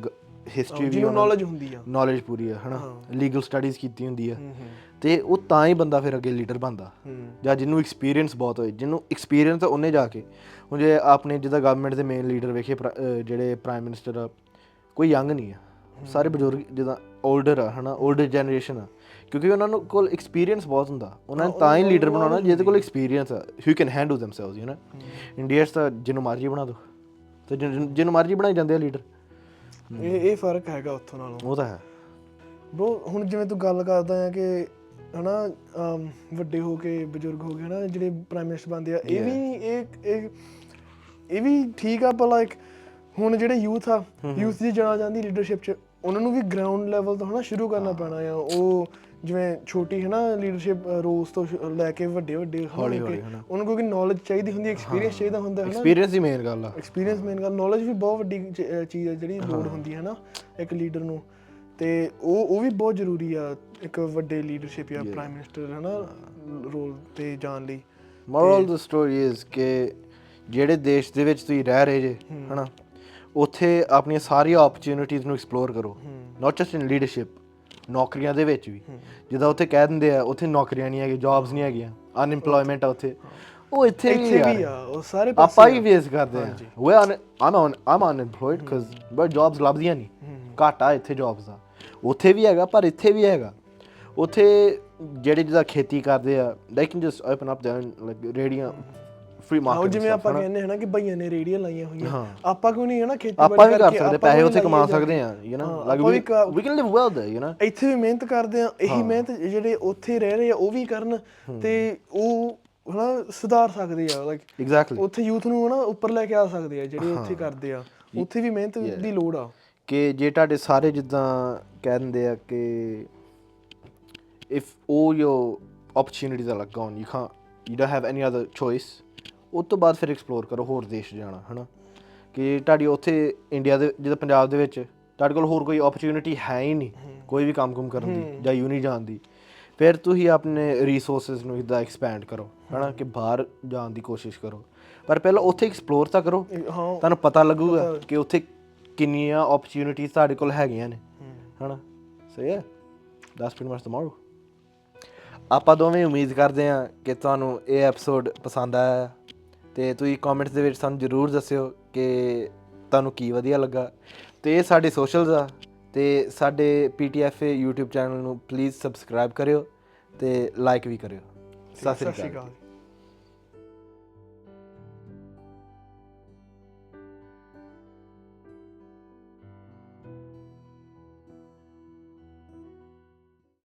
ਹਿਸਟਰੀ ਵੀ ਨੌਲੇਜ ਹੁੰਦੀ ਆ ਨੌਲੇਜ ਪੂਰੀ ਆ ਹਨਾ ਲੀਗਲ ਸਟੱਡੀਜ਼ ਕੀਤੀ ਹੁੰਦੀ ਹੈ ਤੇ ਉਹ ਤਾਂ ਹੀ ਬੰਦਾ ਫਿਰ ਅੱਗੇ ਲੀਡਰ ਬਣਦਾ ਜਾਂ ਜਿਹਨੂੰ ਐਕਸਪੀਰੀਅੰਸ ਬਹੁਤ ਹੋਏ ਜਿਹਨੂੰ ਐਕਸਪੀਰੀਅੰਸ ਹੈ ਉਹਨੇ ਜਾ ਕੇ ਹੁਣ ਜੇ ਆਪਣੇ ਜਿਹਦਾ ਗਵਰਨਮੈਂਟ ਦੇ ਮੇਨ ਲੀਡਰ ਵੇਖੇ ਜਿਹੜੇ ਪ੍ਰਾਈਮ ਮਿਨਿਸਟਰ ਕੋਈ ਯੰਗ ਨਹੀਂ ਆ ਸਾਰੇ ਬਜ਼ੁਰਗ ਜਿਹਦਾ 올ਡਰ ਆ ਹਨਾ 올ਡਰ ਜਨਰੇਸ਼ਨ ਆ ਕਿਉਂਕਿ ਉਹਨਾਂ ਨੂੰ ਕੋਲ ਐਕਸਪੀਰੀਅੰਸ ਬਹੁਤ ਹੁੰਦਾ। ਉਹਨਾਂ ਨੇ ਤਾਂ ਹੀ ਲੀਡਰ ਬਣਾਉਣਾ ਜਿਹਦੇ ਕੋਲ ਐਕਸਪੀਰੀਅੰਸ ਆ who can handle themselves you know Indians ਤਾਂ ਜਿਹਨੂੰ ਮਰਜ਼ੀ ਬਣਾ ਦੋ। ਤੇ ਜਿਹਨੂੰ ਮਰਜ਼ੀ ਬਣਾਈ ਜਾਂਦੇ ਆ ਲੀਡਰ ਇਹ ਇਹ ਫ਼ਰਕ ਹੈਗਾ ਉੱਥੋਂ ਨਾਲੋਂ। ਉਹ ਤਾਂ ਹੈ। ਬ్రో ਹੁਣ ਜਿਵੇਂ ਤੂੰ ਗੱਲ ਕਰਦਾ ਆ ਕਿ ਹਨਾ ਵੱਡੇ ਹੋ ਕੇ ਬਜ਼ੁਰਗ ਹੋ ਗਏ ਨਾ ਜਿਹੜੇ ਪ੍ਰਾਈਮ ਮਿਨਿਸਟਰ ਬਣਦੇ ਆ ਇਹ ਵੀ ਇਹ ਇਹ ਵੀ ਠੀਕ ਆ ਪਰ ਲਾਈਕ ਹੁਣ ਜਿਹੜੇ ਯੂਥ ਆ ਯੂਥ ਦੀ ਜਾਣਾ ਜਾਂਦੀ ਲੀਡਰਸ਼ਿਪ ਚ ਉਹਨਾਂ ਨੂੰ ਵੀ ਗਰਾਊਂਡ ਲੈਵਲ ਤੋਂ ਹਨਾ ਸ਼ੁਰੂ ਕਰਨਾ ਪੈਣਾ ਆ। ਉਹ ਜਿਵੇਂ ਛੋਟੀ ਹੈ ਨਾ ਲੀਡਰਸ਼ਿਪ ਰੋਲਸ ਤੋਂ ਲੈ ਕੇ ਵੱਡੇ ਵੱਡੇ ਹੌਲੀ ਹੌਲੀ ਉਹਨਾਂ ਕੋਲ ਕਿ ਨੌਲੇਜ ਚਾਹੀਦੀ ਹੁੰਦੀ ਐਕਸਪੀਰੀਅੰਸ ਚਾਹੀਦਾ ਹੁੰਦਾ ਹੈ ਨਾ ਐਕਸਪੀਰੀਅੰਸ ਹੀ ਮੇਨ ਗੱਲ ਆ। ਐਕਸਪੀਰੀਅੰਸ ਮੇਨ ਗੱਲ ਨੌਲੇਜ ਵੀ ਬਹੁਤ ਵੱਡੀ ਚੀਜ਼ ਹੈ ਜਿਹੜੀ ਲੋੜ ਹੁੰਦੀ ਹੈ ਨਾ ਇੱਕ ਲੀਡਰ ਨੂੰ। ਤੇ ਉਹ ਉਹ ਵੀ ਬਹੁਤ ਜ਼ਰੂਰੀ ਆ ਇੱਕ ਵੱਡੇ ਲੀਡਰਸ਼ਿਪ ਜਾਂ ਪ੍ਰਾਈਮ ਮਿਨਿਸਟਰ ਹੈ ਨਾ ਰੋਲ ਤੇ ਜਾਣ ਲਈ। ਮੋਰਲ ਆਫ ਸਟੋਰੀ ਇਜ਼ ਕਿ ਜਿਹੜੇ ਦੇਸ਼ ਦੇ ਵਿੱਚ ਤੁਸੀਂ ਰਹਿ ਰਹੇ ਜੇ ਹਨਾ ਉੱਥੇ ਆਪਣੀਆਂ ਸਾਰੀਆਂ ਓਪਰਚ्युनिटीज ਨੂੰ ਐਕਸਪਲੋਰ ਕਰੋ। ਨਾਟ ਜਸਟ ਇਨ ਲੀਡਰਸ਼ਿਪ ਨੌਕਰੀਆਂ ਦੇ ਵਿੱਚ ਵੀ। ਜਿੱਦਾਂ ਉੱਥੇ ਕਹਿ ਦਿੰਦੇ ਆ ਉੱਥੇ ਨੌਕਰੀਆਂ ਨਹੀਂ ਹੈਗੀਆਂ ਜੌਬਸ ਨਹੀਂ ਹੈਗੀਆਂ ਅਨਇੰਪਲੋਇਮੈਂਟ ਆ ਉੱਥੇ। ਉਹ ਇੱਥੇ ਵੀ ਆ ਉਹ ਸਾਰੇ ਆਪਾਂ ਹੀ ਫੇਸ ਕਰਦੇ ਆ। We um on um unemployed cause but jobs ਲੱਭਦੀਆਂ ਨਹੀਂ। ਘਾਟਾ ਇੱਥੇ ਜੌਬਸ ਦਾ। ਉੱਥੇ ਵੀ ਹੈਗਾ ਪਰ ਇੱਥੇ ਵੀ ਹੈਗਾ। ਉੱਥੇ ਜਿਹੜੇ ਜਿਹਦਾ ਖੇਤੀ ਕਰਦੇ ਆ they can just open up their like ਰੇਡੀਆਂ free ਆਹੋ ਮਾਰਕੀਟ ਜਿਵੇਂ ਆਪਾਂ ਕਹਿੰਦੇ ਹਨਾ ਕਿ ਬਈਆਂ ਨੇ ਰੇੜੀਆਂ ਲਾਈਆਂ ਹੋਈਆਂ ਹਾਂ। ਆਪਾਂ ਕਿਉਂ ਨਹੀਂ ਹੈ ਨਾ ਖੇਤੀਬਾੜੀ ਆਪਾਂ ਵੀ ਕਰ ਕਰਕੇ ਸਕਦੇ ਆਪਾਂ ਪੈਸੇ ਵੀ ਉੱਥੇ ਕਮਾ ਲਾਈਏ ਜਾ ਸਕਦੇ ਕੇ। ਆ ਯੂ ਹਾਂ, نو ਲਾਈਕ ਆਪਾਂ ਵੀ ਵੀ ਕ- we can live well there you know ਇੱਥੇ ਵੀ ਮਿਹਨਤ ਕਰਦੇ ਆ ਇਹੀ ਮਿਹਨਤ ਜਿਹੜੇ ਉੱਥੇ ਰਹਿ ਰਹੇ ਆ ਉਹ ਵੀ ਕਰਨ ਤੇ ਉਹ ਹਨਾ ਸੁਧਾਰ ਸਕਦੇ ਆ ਲਾਈਕ ਐਗਜ਼ੈਕਟਲੀ ਉੱਥੇ ਯੂਥ ਨੂੰ ਹਨਾ ਉੱਪਰ ਲੈ ਕੇ ਆ ਸਕਦੇ ਆ ਜਿਹੜੇ ਉੱਥੇ ਕਰਦੇ ਆ ਉੱਥੇ ਵੀ ਮਿਹਨਤ ਦੀ ਲੋੜ ਆ ਕਿ ਜੇ ਤੁਹਾਡੇ ਸਾਰੇ ਜਿੱਦਾਂ ਕਹਿ ਦਿੰਦੇ ਆ ਕਿ if all your opportunities are like gone you can't you don't have any other choice ਉਸ ਤੋਂ ਬਾਅਦ ਫਿਰ ਐਕਸਪਲੋਰ ਕਰੋ ਹੋਰ ਦੇਸ਼ ਜਾਣਾ ਹਨਾ? ਕਿ ਤੁਹਾਡੀ ਉੱਥੇ ਇੰਡੀਆ ਦੇ ਜਿੱਦਾਂ ਪੰਜਾਬ ਦੇ ਵਿੱਚ ਤੁਹਾਡੇ ਕੋਲ ਹੋਰ ਕੋਈ ਓਪਰਚੁਨਿਟੀ ਹੈ ਹੀ ਨਹੀਂ ਕੋਈ ਵੀ ਕੰਮ-ਕੁਮ ਕਰਨ ਦੀ ਜਾਂ ਯੂਨੀ ਜਾਣ ਦੀ। ਫਿਰ ਤੁਸੀਂ ਆਪਣੇ ਰਿਸੋਰਸਸ ਨੂੰ ਇਦਾਂ ਐਕਸਪੈਂਡ ਕਰੋ ਹਨਾ? ਕਿ ਬਾਹਰ ਜਾਣ ਦੀ ਕੋਸ਼ਿਸ਼ ਕਰੋ। ਪਰ ਪਹਿਲਾਂ ਉੱਥੇ ਐਕਸਪਲੋਰ ਤਾਂ ਕਰੋ। ਤੁਹਾਨੂੰ ਪਤਾ ਲੱਗੂਗਾ ਕਿ ਉੱਥੇ ਕਿੰਨੀਆਂ ਓਪਰਚ्युनिटीਜ਼ ਤੁਹਾਡੇ ਕੋਲ ਹੈਗੀਆਂ ਨੇ ਹਨਾ? ਸਹੀ ਹੈ? ਦਸ ਪ੍ਰੀਟੀ ਮਚ ਟੁਮਾਰੋ ਆਪਾਂ ਦੋਵੇਂ ਉਮੀਦ ਕਰਦੇ ਹਾਂ ਕਿ ਤੁਹਾਨੂੰ ਇਹ ਐਪੀਸੋਡ ਪਸੰਦ ਆਇਆ ਤੇ ਤੁਸੀਂ ਕਮੈਂਟਸ ਦੇ ਵਿੱਚ ਸਾਨੂੰ ਜਰੂਰ ਦੱਸਿਓ ਕਿ ਤੁਹਾਨੂੰ ਕੀ ਵਧੀਆ ਲੱਗਾ। ਤੇ ਇਹ ਸਾਡੇ ਸੋਸ਼ਲਸ ਆ ਤੇ ਸਾਡੇ PTFA YouTube ਚੈਨਲ ਨੂੰ ਪਲੀਜ਼ ਸਬਸਕ੍ਰਾਈਬ ਕਰਿਓ ਤੇ ਲਾਈਕ ਵੀ ਕਰਿਓ। ਸਤਿ ਸ੍ਰੀ ਅਕਾਲ।